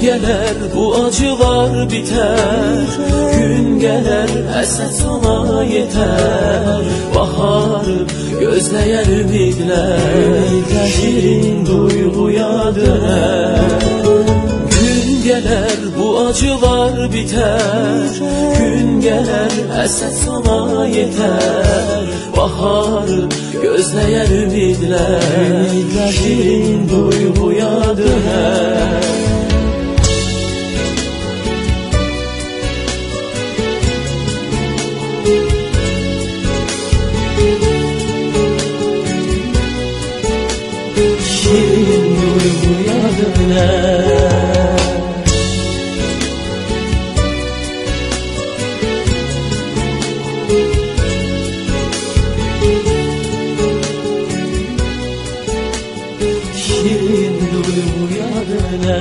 Gün gelir bu acılar biter. Gün gelir həsəd sona yeter. Baharı gözleyen ümitler Şirin duyguya döner. Gün gelir bu acılar biter. Gün gelir həsəd sona yeter. Baharı gözleyen ümitler Şirin duyguya döner için duyguya döner